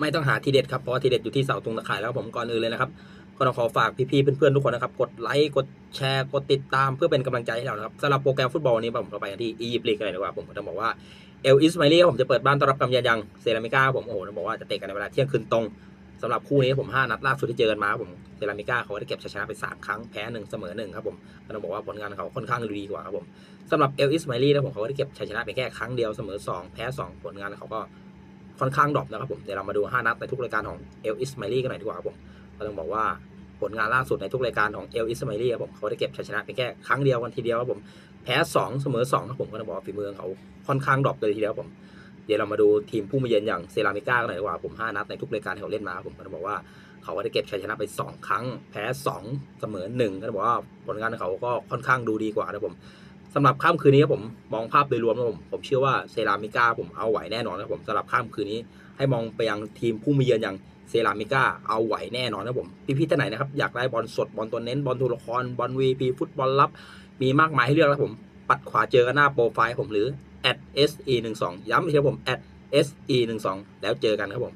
ไม่ต้องหาทีเด็ดครับเพราะทีเด็ดอยู่ที่เสาตรงตะข่ายแล้วผมก่อนอื่นเลยนะครับก็ต้องขอฝากพี่ๆเพื่อนๆทุกคนนะครับกดไลค์กดแชร์กดติดตามเพื่อเป็นกำลังใจให้เรานะครับสำหรับโปรแกรมฟุตบอลนี้ผมเราไปที่อียิปต์ลีกกันเลยดีกว่าผมต้องบอกว่าเอลอิสไมลี่ผมจะเปิดบ้านต้อนรับกำยายังเซรามิก้าผมโอ้โหต้องบอกว่าจะเตะกันในเวลาเที่ยงคืนตรงสำหรับคู่นี้ผมห้นัดล่าสุดที่เจอกันมาครับผมเซรามิก้าเขาได้เก็บชัยชนะไปสามครั้งแพ้หนึ่งเสมอหนึ่งครับผมก็ต้องบอกว่าผลงานเขาค่อนข้างดีกว่าครับผมสำหรับเอลอิสไมลี่นะผมเขาได้เก็บชัยชนะไปแค่ครั้งเดียวเสมอสองแพ้สองผลงานเขาก็ ค่อนข้างดรอปนะครับผม เดี๋ยวเรามาดู 5 นัดในทุกรายการของเอลอิสไมลี่กันหน่อยดีกว่าครับผมก็ต้องบอกว่าผลงานล่าสุดในทุกรายการของเอลอิสไมลี่ครับผมเขาได้เก็บชัยชนะเพียงแค่ครั้งเดียวกันทีเดียวครับผม แพ้2เสมอ2ครับผมก็ต้องบอกฝีมือของเขาค่อนข้างดรอปเลยทีเดียวครับผม เดี๋ยวเรามาดูทีมผู้มาเยือนอย่างเซรามิก้ากันหน่อยดีกว่าผม 5 นัดในทุกรายการที่เขาเล่นมาครับผมก็ต้องบอกว่าเขาได้เก็บชัยชนะไป 2 ครั้ง แพ้ 2 เสมอ1ก็ต้องบอกว่าผลงานของเขาก็ค่อนข้างดูดีกว่านะครับผม สำหรับค่ำคืนนี้ครับผมมองภาพโดยรวมนะผมผมเชื่อว่าเซรามิก้าผมเอาไหวแน่นอนนะครับผมสำหรับค่ำคืนนี้ ให้มองไปยังทีมผู้มาเยือนอย่างเซรามิก้าเอาไหวแน่นอนนะผมพี่ๆท่านไหนนะครับอยากได้บอลสดบอลตัวเน้นบอลตัวละครบอลวีพีฟุตบอลลับ มีมากมายให้เลือกแล้วผมปัดขวาเจอกันหน้าโปรไฟล์ผมหรือ atse12 ย้ำอีกทีครับผม @se12 แล้วเจอกันครับผม